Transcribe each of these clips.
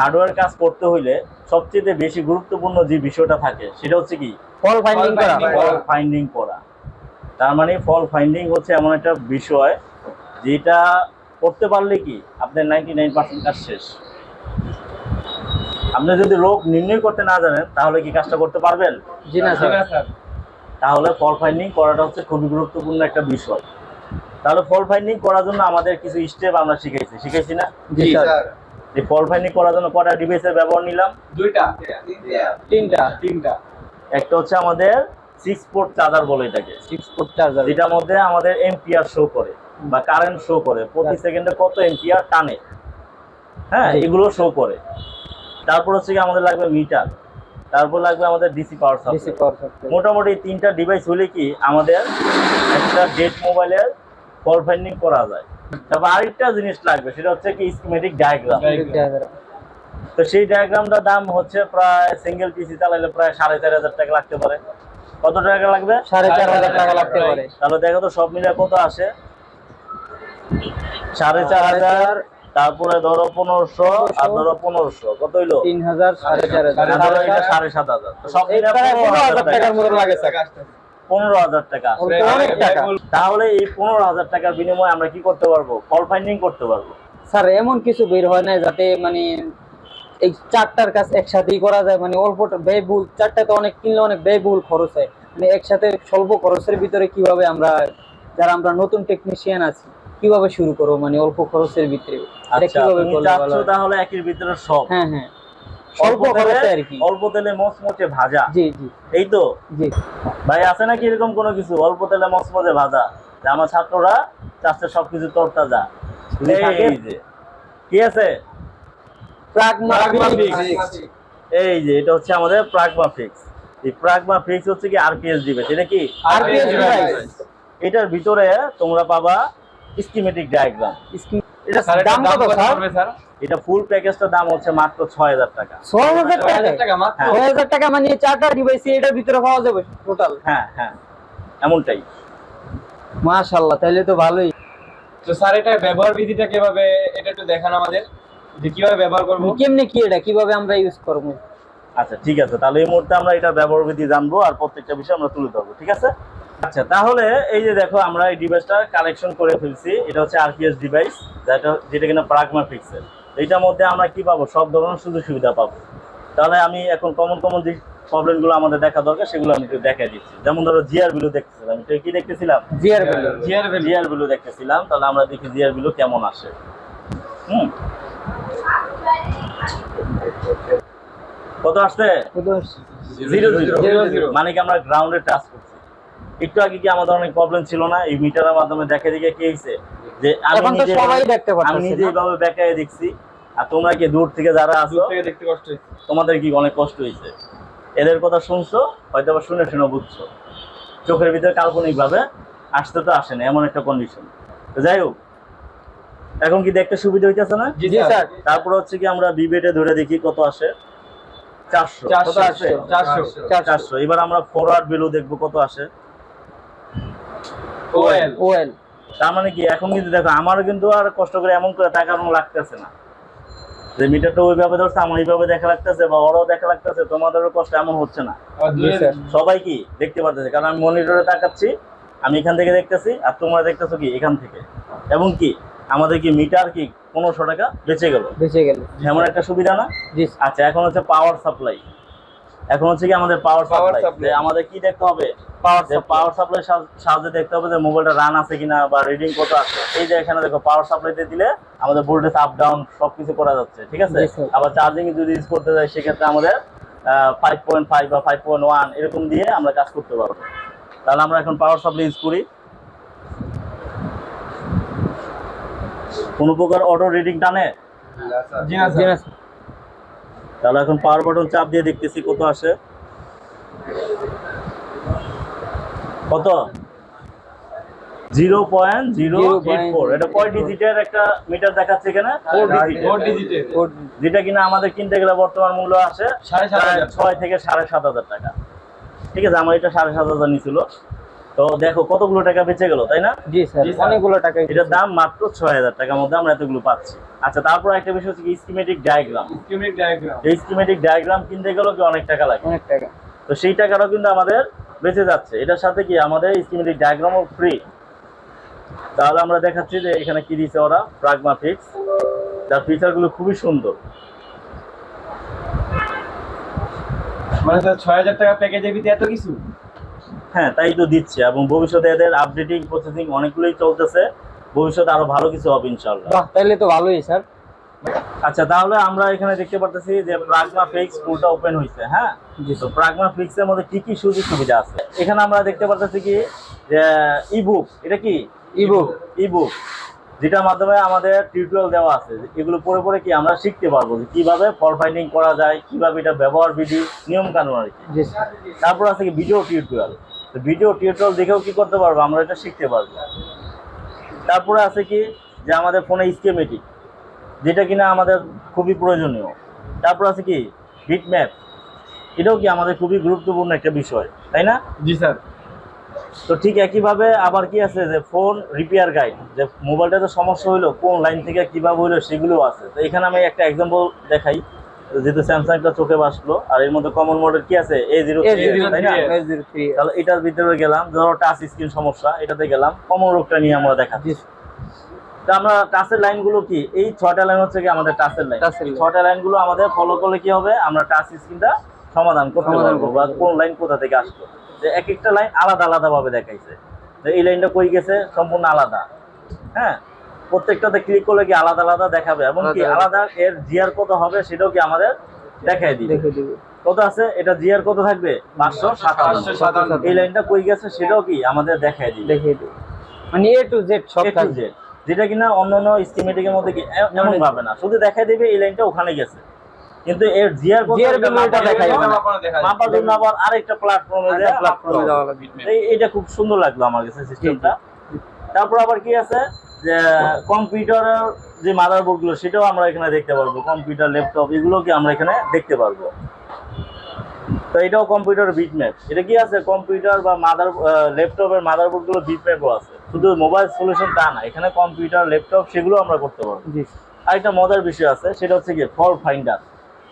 Hardware কাজ করতে হইলে সবচেয়ে বেশি গুরুত্বপূর্ণ যে বিষয়টা থাকে সেটা হচ্ছে কি? ফল ফাইন্ডিং করা। ফল ফাইন্ডিং করা। তার মানে ফল ফাইন্ডিং হচ্ছে এমন একটা বিষয় যেটা করতে পারলে কি আপনার নাইনটি নাইন পার্সেন্ট কাজ শেষ। আপনি যদি রোগ নির্ণয় করতে না জানেন তাহলে কি কাজটা করতে পারবেন? জি না স্যার। স্যার। তাহলে ফল ফাইন্ডিং করাটা হচ্ছে খুবই গুরুত্বপূর্ণ একটা বিষয়। তাহলে ফল ফাইন্ডিং করার জন্য আমাদের কিছু স্টেপ আমরা শিখেছি শিখেছি না? জি স্যার। এই ফল ফাইন্ডিং করার জন্য কটা ডিভাইসের ব্যবহার নিলাম? দুইটা। তিনটা। তিনটা। একটা হচ্ছে আমাদের সিক্স পোর্ট চার্জার বলে এটাকে। সিক্স ফুট চার্জার যেটার মধ্যে আমাদের এম্পিয়ার শো করে বা কারেন্ট শো করে। প্রতি সেকেন্ডে কত এম্পিয়ার টানে। হ্যাঁ এগুলো শো করে। তারপর হচ্ছে কি আমাদের লাগবে মিটার তারপর লাগবে আমাদের ডিসি পাওয়ার সাপ্লাই মোটামুটি তিনটা ডিভাইস হলে কি আমাদের একটা ডেট মোবাইলের ফল ফাইন্ডিং করা যায়। তারপর আরেকটা জিনিস লাগবে সেটা হচ্ছে কি স্কিমেটিক ডায়াগ্রাম তো সেই ডায়াগ্রামটার দাম হচ্ছে প্রায় সিঙ্গেল পিসি চালাইলে প্রায় সাড়ে চার হাজার টাকা লাগতে পারে। কত টাকা লাগবে? সাড়ে চার হাজার টাকা লাগতে পারে। তাহলে দেখো তো সব মিলে কত আসে? সাড়ে চার হাজার তারপরে ধরো পনেরোশো আর ধরো পনেরোশো কত হইল? তিন হাজার সাড়ে চার হাজার। সাড়ে সাত হাজার। সব মিলে পনেরো হাজার টাকার মতো লাগে পনেরো হাজার টাকা। অনেক টাকা। তাহলে এই পনেরো হাজার টাকার বিনিময়ে আমরা কি করতে পারব? ফল ফাইন্ডিং করতে পারব। স্যার এমন কিছু বের হয় না যাতে মানে এই চারটার কাজ একসাথেই করা যায়। মানে অল্প ব্যয়বহুল চারটাতে অনেক কিনলে অনেক ব্যয়বহুল খরচ হয়। মানে একসাথে স্বল্প খরচের ভিতরে কীভাবে আমরা যারা আমরা নতুন টেকনিশিয়ান আছি কীভাবে শুরু করব? মানে অল্প খরচের ভিতরে। আচ্ছা হয়? তাহলে একের ভিতরে সব। হ্যাঁ হ্যাঁ। অল্প খরচে আর কি। অল্প তেলে মচমচে ভাজা। জি জি। এই তো? জি। ভাই আছে নাকি এরকম কোনো কিছু? অল্প তেলে মচমচে ভাজা। যে আমার ছাত্ররা চাচ্ছে সবকিছু তরতাজা। এই যে। যে। কি আছে? এই যে এটা হচ্ছে আমাদের প্রাগমা ফিক্স। এই প্রাগমা ফিক্স হচ্ছে কি আরপিএস ডিভাইস এটা কি আরপিএস ডিভাইস এটার ভিতরে তোমরা পাবা স্কিমেটিক ডায়াগ্রাম। এটা স্যার দাম কত স্যার? স্যার? এটা ফুল প্যাকেজটার দাম হচ্ছে মাত্র ছয় হাজার টাকা। ছয় হাজার টাকা টাকা মাত্র? হ্যাঁ। ছয় হাজার টাকা মানে চারটা ডিভাইস এটার ভিতরে পাওয়া যাবে টোটাল হ্যাঁ হ্যাঁ। এমনটাই। মাশাল্লাহ তাহলে তো ভালোই। তো স্যার এটা ব্যবহার বিধিটা কীভাবে এটা একটু দেখান আমাদের। যে কীভাবে ব্যবহার করব? কেমনে কি এটা? কীভাবে আমরা ইউজ করব? আচ্ছা ঠিক আছে। তাহলে এই মুহূর্তে আমরা এটা ব্যবহার বিধি জানব আর প্রত্যেকটা বিষয় আমরা তুলে ধরবো ঠিক আছে? আচ্ছা তাহলে এই যে দেখো আমরা এই ডিভাইসটা কালেকশন করে ফেলছি এটা হচ্ছে আরপিএস ডিভাইস যেটা যেটা কিনা প্রাগমা ফিক্সেল এইটার মধ্যে আমরা কি পাবো? সব ধরনের সুযোগ সুবিধা পাবো। তাহলে আমি এখন কমন কমন যে প্রবলেমগুলো আমাদের দেখা দরকার সেগুলো আমি একটু দেখা দিচ্ছি। যেমন ধরো জিআর বিলু দেখতেছিলাম এটা কি দেখতেছিলাম? জিআর ভ্যালু জিয়ার ভ্যালু জিআর বিলু দেখতেছিলাম তাহলে আমরা দেখি জিআর বিলু কেমন আসে। হুম? কত আসছে? Zero zero. মানে কি আমরা গ্রাউন্ডে টাচ একটু আগে কি আমাদের অনেক প্রবলেম ছিল না? এই মিটারের মাধ্যমে দেখে দেখে কি হয়েছে? যে আমি এখন তো নিজে সবাই দেখতে আমি নিজে এইভাবে বেকায় দেখছি। আর তোমরা কি দূর থেকে যারা আছো দূর থেকে দেখতে কষ্ট তোমাদের কি অনেক কষ্ট হয়েছে? এদের কথা শুনছো হয়তো বা শুনে শুনে বুঝছ। চোখের ভিতরে কাল্পনিক ভাবে আসতে তো আসে না এমন একটা কন্ডিশন তো যাই হোক এখন কি দেখতে সুবিধা হইতেছে না? জি স্যার। তারপর হচ্ছে কি আমরা বিবেটে ধরে দেখি কত আসে? চারশো। চারশো আসে? চারশো চারশো। এবার আমরা ফরওয়ার্ড ভ্যালু দেখব কত আসে। Well well. তার মানে কি এখন কিন্তু দেখো আমারও কিন্তু আর কষ্ট করে এমন করে তাকানো লাগতেছে না। যে মিটারটা ওইভাবে ধরছে আমার এইভাবে দেখা লাগতেছে বা ওরাও দেখা লাগতেছে তোমাদেরও কষ্ট এমন হচ্ছে না। সবাই কি দেখতে পারতেছে? কারণ আমি মনিটরে তাকাচ্ছি আমি এখান থেকে দেখতেছি আর তোমরা দেখতেছো কি এখান থেকে। এবং কি আমাদের কি মিটার কি পনেরোশো টাকা বেঁচে গেল? বেঁচে গেল। এমন একটা সুবিধা না? আচ্ছা এখন হচ্ছে পাওয়ার সাপ্লাই এখন হচ্ছে কি আমাদের পাওয়ার সাপ্লাই। আমাদের কি দেখতে হবে? পাওয়ার পাওয়ার সাপ্লাই সাহায্যে দেখতে হবে যে মোবাইলটা রান আছে কিনা বা রিডিং কত আছে। এই যে এখানে দেখো পাওয়ার সাপ্লাইতে দিলে আমাদের ভোল্টেজ আপ ডাউন সবকিছু করা যাচ্ছে ঠিক আছে? আবার চার্জিং যদি ইউজ করতে যাই সেক্ষেত্রে আমাদের ফাইভ পয়েন্ট ফাইভ বা ফাইভ পয়েন্ট ওয়ান এরকম দিয়ে আমরা কাজ করতে পারব। তাহলে আমরা এখন পাওয়ার সাপ্লাই ইউজ করি। কোনো প্রকার অটো রিডিং টানে? জি না জি না, স্যার। তাহলে এখন পাওয়ার বাটন চাপ দিয়ে দেখতেছি কত আসে কত? Zero point zero eight four. এটা কয় ডিজিটের একটা মিটার দেখাচ্ছে এখানে. যেটা কিনা আমাদের কিনতে গেলে বর্তমান মূল্য আসে ছয় থেকে সাড়ে সাত হাজার টাকা। ঠিক আছে আমার এটা সাড়ে সাত হাজার নিছিল। তো দেখো কতগুলো টাকা বেঁচে গেল তাই না? জি স্যার অনেকগুলো টাকা এটার দাম মাত্র ছয় হাজার টাকার মধ্যে আমরা এতগুলো পাচ্ছি। আচ্ছা তারপর একটা বিষয় হচ্ছে কি স্কিমেটিক ডায়াগ্রাম স্কিমেটিক ডায়াগ্রাম এই স্কিমেটিক ডায়াগ্রাম কিনতে গেলেও কি অনেক টাকা লাগে? অনেক টাকা। তো সেই টাকাটাও কিন্তু আমাদের বেঁচে যাচ্ছে। এটার সাথে কি আমাদের স্কিমেটিক ডায়াগ্রামও ফ্রি তাহলে আমরা দেখাচ্ছি যে এখানে কি দিয়েছে ওরা প্রাগমা ফিক্স যার ফিচারগুলো খুবই সুন্দর। মানে স্যার ছয় হাজার টাকা প্যাকেজের ভিতরে এত কিছু? হ্যাঁ তাই তো দিচ্ছে। এবং ভবিষ্যতে এদের আপডেটিং প্রসেসিং অনেকগুলোই চলতেছে। ভবিষ্যতে আরও ভালো কিছু হবে ইনশাল্লাহ তাহলে তো ভালোই স্যার। আচ্ছা তাহলে আমরা এখানে দেখতে পারতেছি যে প্রাগমা ফিক্স পুলটা ওপেন হয়েছে হ্যাঁ? জি তো প্রাগমা ফিক্স এর মধ্যে কি কি সুযোগ সুবিধা আছে? এখানে আমরা দেখতে পারতেছি কি যে ইবুক এটা কি? ইবুক ইবুক যেটার মাধ্যমে আমাদের টিউটোরিয়াল দেওয়া আছে। এগুলো পড়ে পড়ে কি আমরা শিখতে পারব যে কীভাবে ফল ফাইন্ডিং করা যায় কীভাবে এটা ব্যবহার বিধি নিয়ম কানুন আর কি। তারপর আছে কি ভিডিও টিউটোরিয়াল তো ভিডিও টিউটোরিয়াল দেখেও কি করতে পারব? আমরা এটা শিখতে পারব। তারপরে আছে কি? যে আমাদের ফোনে স্কেমেটিক যেটা কিনা আমাদের খুবই প্রয়োজনীয়। তারপর আছে কি? বিট ম্যাপ এটাও কি আমাদের খুবই গুরুত্বপূর্ণ একটা বিষয় তাই না? জি স্যার। তো ঠিক একইভাবে আবার কি আছে? যে ফোন রিপেয়ার গাইড যে মোবাইলটা তো সমস্যা হইল কোন লাইন থেকে কীভাবে হইল সেগুলো আছে। তো এখানে আমি একটা এক্সাম্পল দেখাই। যেহেতু স্যামসাংটা চোখে বাসলো আর এর মধ্যে কমন মডেল কি আছে? এ জিরো থ্রি তাহলে এটার ভিতরে গেলাম ধরো টাচ স্ক্রিন সমস্যা এটাতে গেলাম কমন রোগটা নিয়ে আমরা দেখা। তো আমরা টাচের লাইনগুলো কি? এই ছয়টা লাইন হচ্ছে কি আমাদের টাচের লাইন। ছয়টা লাইনগুলো আমাদের ফলো করলে কি হবে? আমরা টাচ স্ক্রিনটা সমাধান করতে সমাধান পারব বা কোন লাইন কোথা থেকে আসলো। যে এক একটা লাইন আলাদা আলাদা ভাবে দেখাইছে। তো এই লাইনটা কই গেছে? সম্পূর্ণ আলাদা। হ্যাঁ? প্রত্যেকটাতে ক্লিক করলে কি আলাদা আলাদা দেখাবে? এবং কি আলাদা। এর জিআর কত হবে সেটাও কি আমাদের দেখাই দিবে। কত আছে? এটা জিআর কত থাকবে? পাঁচশো সাতান্ন। এই লাইনটা কই গেছে সেটাও কি আমাদের দেখাই দিবে। মানে এ টু জেড সব to থাকবে। যেটা কিনা অন্যান্য স্কিমেটিকের মধ্যে কি এমন ভাবে না। শুধু দেখাই দেবে এই লাইনটা ওখানে গেছে। কিন্তু এর জিআর কত GR এটা value টা মাপার দেখাই মাপার জন্য আবার আরেকটা প্ল্যাটফর্মে যায় platform যাওয়া লাগবে। এই- এটা খুব সুন্দর লাগল আমার কাছে সিস্টেমটা তারপর আবার কি আছে? যে কম্পিউটারের যে মাদারবোর্ডগুলো সেটাও আমরা এখানে দেখতে পারব। কম্পিউটার ল্যাপটপ এগুলো কি আমরা এখানে দেখতে পারব? তো এটাও কম্পিউটার বিটম্যাপ এটা কি আছে? কম্পিউটার বা মাদার ল্যাপটপের মাদারবোর্ডগুলো বিটম্যাপও আছে। শুধু মোবাইল সলিউশন তা না এখানে কম্পিউটার ল্যাপটপ সেগুলো আমরা করতে পারব। জি। আরেকটা মজার বিষয় আছে সেটা হচ্ছে কি ফল ফাইন্ডার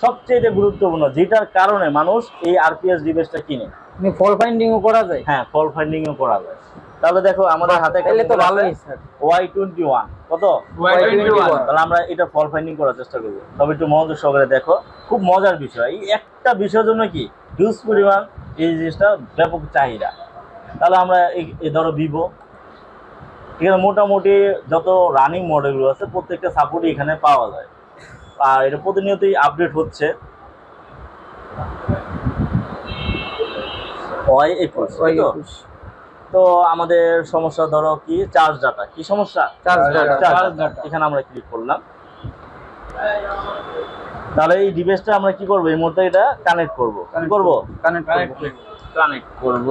সবচেয়ে গুরুত্বপূর্ণ যেটার কারণে মানুষ এই আরপিএস ডিভাইসটা কিনে। মানে ফল ফাইন্ডিংও করা যায়? হ্যাঁ ফল ফাইন্ডিং ও করা যায়। তাহলে দেখো আমাদের হাতে একটা তো ভালোই স্যার। ওয়াই টোয়েন্টি ওয়ান কত Y21 তাহলে আমরা এটা ফল ফাইন্ডিং করার চেষ্টা করব। তবে একটু মনোযোগ সহকারে দেখো খুব মজার বিষয়। এই একটা বিষয়ের জন্য কি হিউজ পরিমাণ এই জিনিসটা ব্যাপক চাহিদা। তাহলে আমরা এই- এই ধরো ভিভো এখানে মোটামুটি যত রানিং মডেলগুলো আছে প্রত্যেকটা সাপোর্টই এখানে পাওয়া যায়। আর এটা প্রতিনিয়তই আপডেট হচ্ছে। ওয়াই একুশ। তো? আমাদের সমস্যা ধরো কি? চার্জ ডাটা কি সমস্যা? চার্জ ডাটা এখানে আমরা ক্লিক করলাম। তাহলে এই ডিভাইসটা আমরা কি করব? এই মুহূর্তে এটা কানেক্ট করব। কি করব? কানেক্ট কানেক্ট কানেক্ট করব।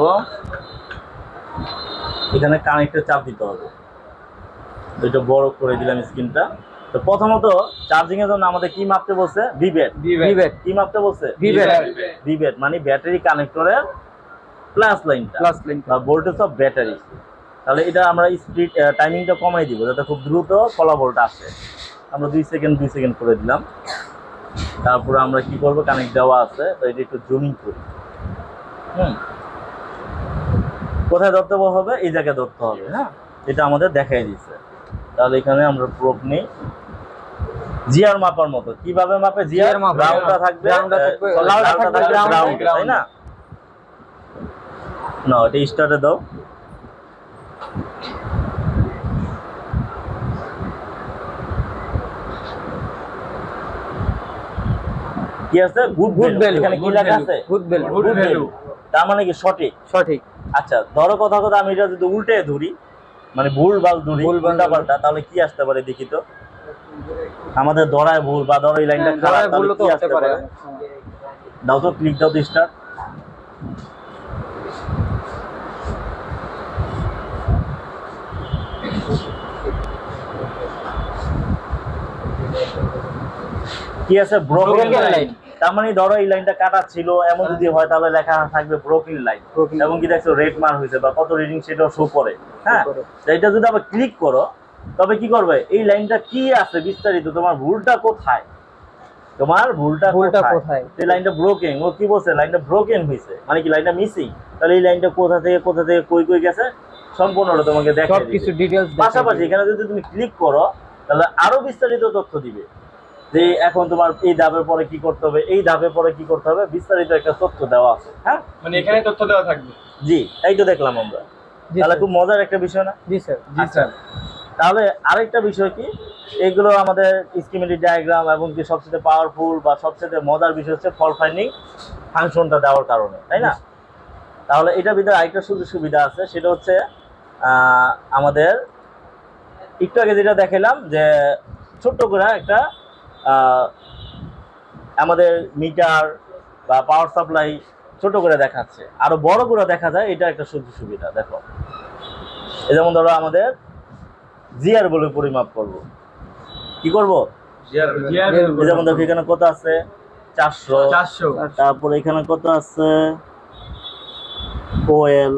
এখানে কানেক্টে চাপ দিতে হবে। এটা বড় করে দিলাম স্ক্রিনটা তো প্রথমত চার্জিং এর জন্য আমাদের কি মাপতে বলছে? ভিভেট ভিভেট কি মাপতে বলছে? ভিভেট ভিভেট মানে ব্যাটারি কানেক্টরের প্লাস লাইনটা প্লাস বা ভোল্টেজ অফ ব্যাটারি তাহলে এটা আমরা স্পিড টাইমিংটা কমাই দিব যাতে খুব দ্রুত ফলাফলটা আসে। আমরা দুই সেকেন্ড দুই সেকেন্ড করে দিলাম। তারপরে আমরা কি করব? কানেক্ট দেওয়া আছে। তো এটা একটু জুমিং করি। হুম। কোথায় ধরতে হবে? এই জায়গায় ধরতে হবে হ্যাঁ? এটা আমাদের দেখাই দিচ্ছে তাহলে এখানে আমরা প্রুফ নেই। জিআর মাপার মতো। কীভাবে মাপে? জিআর GR মাপে, গ্রাউন্ডটা থাকবে ground-টা থাকবে, ground-টা থাকবে তাই না? না এটা স্টার্টে দাও। কি আছে? গুড গুড ভ্যালু এখানে কি লেখা আছে? গুড ভ্যালু গুড ভ্যালু তার মানে কি সঠিক? সঠিক। আচ্ছা ধরো কথা কথা আমি এটা যদি উল্টে ধরি মানে ভুল ভালো ধরি উল্টা পাল্টা তাহলে কি আসতে পারে দেখি তো? আমাদের ধরায় ভুল বা ধরো এই লাইনটা খারাপ তাহলে কি আসতে পারে। দাও তো ক্লিক দাও তো স্টার্ট কি আছে? ব্রোকেন লাইন তার মানে ধরো এই লাইনটা কাটা ছিল এমন যদি হয় তাহলে লেখা থাকবে ব্রোকিং লাইন এবং কি দেখছ রেড মার হয়েছে বা কত রিডিং সেটাও শো করে। হ্যাঁ। এটা যদি আবার ক্লিক করো তবে কি করবে? এই লাইনটা কি আছে বিস্তারিত? তোমার ভুলটা কোথায়? তোমার ভুলটা ভুলটা কোথায়? এই লাইনটা ব্রোকেন ও কি বলছে? লাইনটা ব্রোকেন হয়েছে। মানে কি লাইনটা মিসিং তাহলে এই লাইনটা কোথা থেকে কোথা থেকে কই কই গেছে? সম্পূর্ণটা তোমাকে সব দেখাই কিছু দিবে। ডিটেলস পাশাপাশি এখানে যদি তুমি ক্লিক করো তাহলে আরও বিস্তারিত তথ্য দিবে। যে এখন তোমার এই ধাপের পরে কি করতে হবে এই ধাপের পরে কি করতে হবে বিস্তারিত একটা তথ্য দেওয়া আছে হ্যাঁ? মানে এখানে তথ্য দেওয়া থাকবে। জি এই তো দেখলাম আমরা। তাহলে খুব মজার একটা বিষয় না? জি স্যার জি স্যার তাহলে আরেকটা বিষয় কি? এগুলো আমাদের স্কিমেটিক ডায়াগ্রাম এবং কি সবচেয়ে পাওয়ারফুল বা সবচেয়ে মজার বিষয় হচ্ছে ফল ফাইন্ডিং ফাংশনটা দেওয়ার কারণে তাই না? তাহলে এটার ভিতরে আরেকটা সুযোগ সুবিধা আছে সেটা হচ্ছে আহ, আমাদের একটু আগে যেটা দেখালাম যে ছোট্ট করে একটা আমাদের মিটার বা পাওয়ার সাপ্লাই ছোট করে দেখাচ্ছে। আরও বড় করে দেখা যায় এটা একটা সুযোগ সুবিধা দেখো। যেমন ধরো আমাদের জিআর বলে পরিমাপ করব। কি করব? যেমন দেখো এখানে কত আছে? চারশো। চারশো। তারপরে এখানে কত আছে? কোয়েল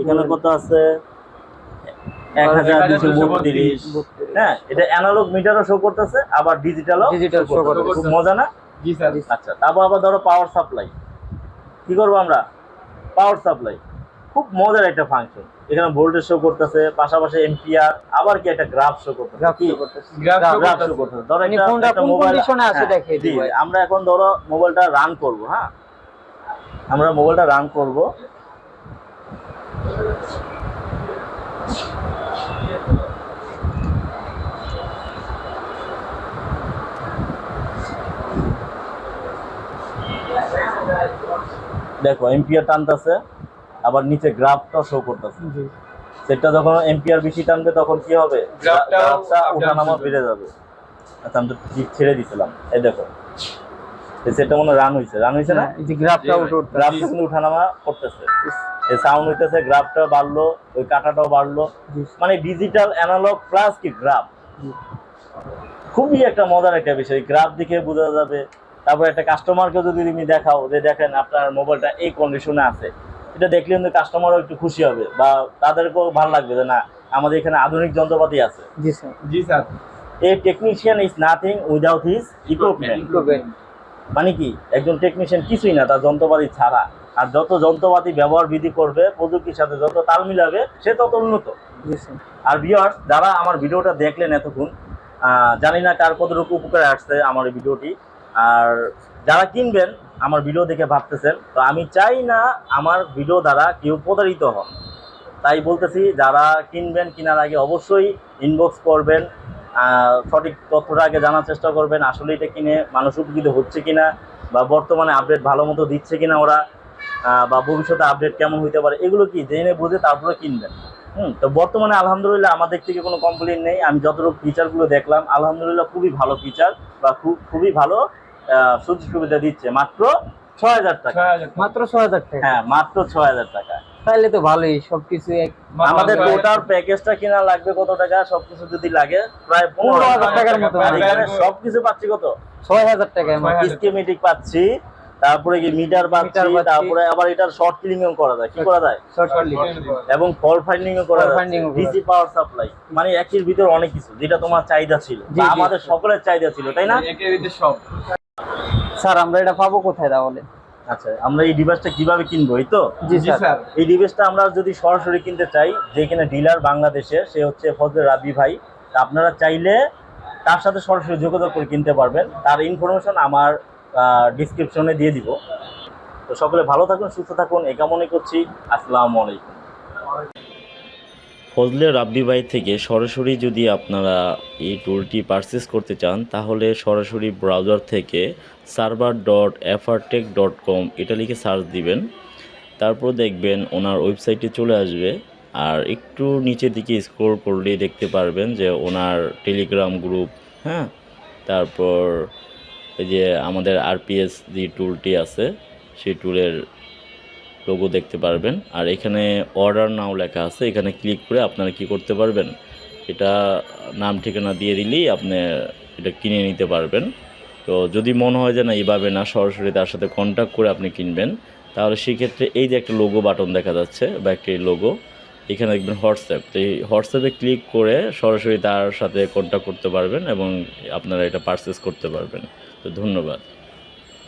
এখানে কত আছে? এক হাজার দুশো বত্রিশ। হ্যাঁ এটা অ্যানালগ মিটারও শো করতেছে আবার ডিজিটালও করতেছে। খুব মজা না? জি স্যার। আচ্ছা তারপর আবার ধরো পাওয়ার সাপ্লাই কি করব আমরা? পাওয়ার সাপ্লাই খুব মজার একটা ফাংশন এখানে ভোল্টেজ শো করতেছে পাশাপাশি এম্পিয়ার আবার কি একটা গ্রাফ শো করতেছে? গ্রাফ। শো ধরো মানে একটা- মোবাইল হ্যাঁ। আমরা এখন ধরো মোবাইলটা রান করব হ্যাঁ? আমরা মোবাইলটা রান করব। দেখো এম্পিয়ার টানতেছে আবার নিচে গ্রাফটা শো করতেছে। জি। সেটটা যখন এম্পিয়ার বেশি টানবে তখন কি হবে? গ্রাফটা ওঠানামা বেড়ে যাবে। আচ্ছা আমি তো ঠিক ছেড়ে দিছিলাম। এই দেখো সেটটা মনে রান হয়েছে রান হয়েছে না? হ্যাঁ, এই যে গ্রাফটা গ্রাফটা কিন্তু উঠানামা করতেছে। এই সাউন্ড হইতেছে গ্রাফটা বাড়লো ওই কাটাটাও বাড়লো। মানে ডিজিটাল অ্যানালগ প্লাস কি গ্রাফ খুবই একটা মজার একটা বিষয়। গ্রাফ দেখে বোঝা যাবে তারপর একটা কাস্টমারকে যদি তুমি দেখাও যে দেখেন আপনার মোবাইলটা এই কন্ডিশনে আছে এটা দেখলে কিন্তু কাস্টমারও একটু খুশি হবে বা তাদেরকেও ভালো লাগবে যে না আমাদের এখানে আধুনিক যন্ত্রপাতি আছে। জি sir. G sir. A technician is nothing without his equipment মানে কি একজন টেকনিশিয়ান কিছুই না তার যন্ত্রপাতি ছাড়া। আর যত যন্ত্রপাতি ব্যবহার বিধি করবে প্রযুক্তির সাথে যত তাল মিলাবে সে তত উন্নত। আর ভিউয়ার্স যারা আমার ভিডিওটা দেখলেন এতক্ষণ আহ, জানি না কার কতটুকু উপকারে আসছে আমার এই ভিডিওটি আর যারা কিনবেন আমার ভিডিও দেখে ভাবতেছেন, তো আমি চাই না আমার ভিডিও দ্বারা কেউ প্রতারিত হন। তাই বলতেছি, যারা কিনবেন, কেনার আগে অবশ্যই ইনবক্স করবেন সঠিক তথ্যটা আগে জানার চেষ্টা করবেন, আসলে এটা কিনে মানুষ উপকৃত হচ্ছে কিনা, বা বর্তমানে আপডেট ভালো মতো দিচ্ছে কিনা ওরা বা ভবিষ্যতে আপডেট কেমন হইতে পারে, এগুলো কি জেনে বুঝে তারপরে কিনবেন। হুম, তো বর্তমানে আলহামদুলিল্লাহ আমাদের থেকে কোনো কমপ্লেন নেই, আমি যতটুকু ফিচারগুলো দেখলাম, আলহামদুলিল্লাহ খুবই ভালো ফিচার বা খুব, খুবই ভালো সুযোগ সুবিধা দিচ্ছে মাত্র ছয় হাজার টাকা। মাত্র ছয় হাজার টাকা? হ্যাঁ মাত্র ছয় হাজার টাকা। তাহলে তো ভালোই সবকিছু আমাদের টোটাল প্যাকেজটা কেনা লাগবে কত টাকা? সবকিছু যদি লাগে প্রায় পনেরো হাজার টাকার মতো এখানে সবকিছু পাচ্ছি কত? ছয় হাজার টাকায় স্কিমেটিক পাচ্ছি তারপরে কি মিটার পাচ্ছি তারপরে আবার এটার শর্ট কিলিংও করা যায়। কি করা যায়? শর্ট এবং ফল ফাইন্ডিংও করা যায় ডিসি পাওয়ার সাপ্লাই মানে একের ভিতর অনেক কিছু যেটা তোমার চাহিদা ছিল। আমাদের সকলের চাহিদা ছিল তাই না? একের ভিতরে সব। স্যার আমরা এটা পাবো কোথায় তাহলে? আচ্ছা আমরা এই ডিভাইসটা কীভাবে কিনবো এই তো? জি জি স্যার। এই ডিভাইসটা আমরা যদি সরাসরি কিনতে চাই যেখানে ডিলার বাংলাদেশে সে হচ্ছে ফজলে রাবি ভাই। তা আপনারা চাইলে তার সাথে সরাসরি যোগাযোগ করে কিনতে পারবেন। তার ইনফরমেশন আমার ডিসক্রিপশনে দিয়ে দিব। তো সকলে ভালো থাকুন সুস্থ থাকুন এই কামনাই করছি। আসসালামু আলাইকুম। ফজলে রাব্বি ভাই থেকে সরাসরি যদি আপনারা এই টুলটি পারচেস করতে চান, তাহলে সরাসরি ব্রাউজার থেকে server dot FRTech dot com এটা লিখে সার্চ দিবেন। তারপর দেখবেন ওনার ওয়েবসাইটে চলে আসবে। আর একটু নিচের দিকে স্ক্রল করলে দেখতে পারবেন যে ওনার টেলিগ্রাম গ্রুপ হ্যাঁ? তারপর এই যে আমাদের আরপিএস যে টুলটি আছে, সেই টুলের লোগো দেখতে পারবেন। আর এখানে অর্ডার নাও লেখা আছে। এখানে ক্লিক করে আপনারা কি করতে পারবেন? এটা নাম ঠিকানা দিয়ে দিলেই আপনি এটা কিনে নিতে পারবেন। তো যদি মনে হয় যে না, এইভাবে না, সরাসরি তার সাথে কন্ট্যাক্ট করে আপনি কিনবেন, তাহলে সেক্ষেত্রে এই যে একটা লোগো বাটন দেখা যাচ্ছে বা একটি লোগো এখানে দেখবেন হোয়াটসঅ্যাপ তো এই হোয়াটসঅ্যাপে ক্লিক করে সরাসরি তার সাথে কন্ট্যাক্ট করতে পারবেন এবং আপনারা এটা পারচেস করতে পারবেন। তো ধন্যবাদ।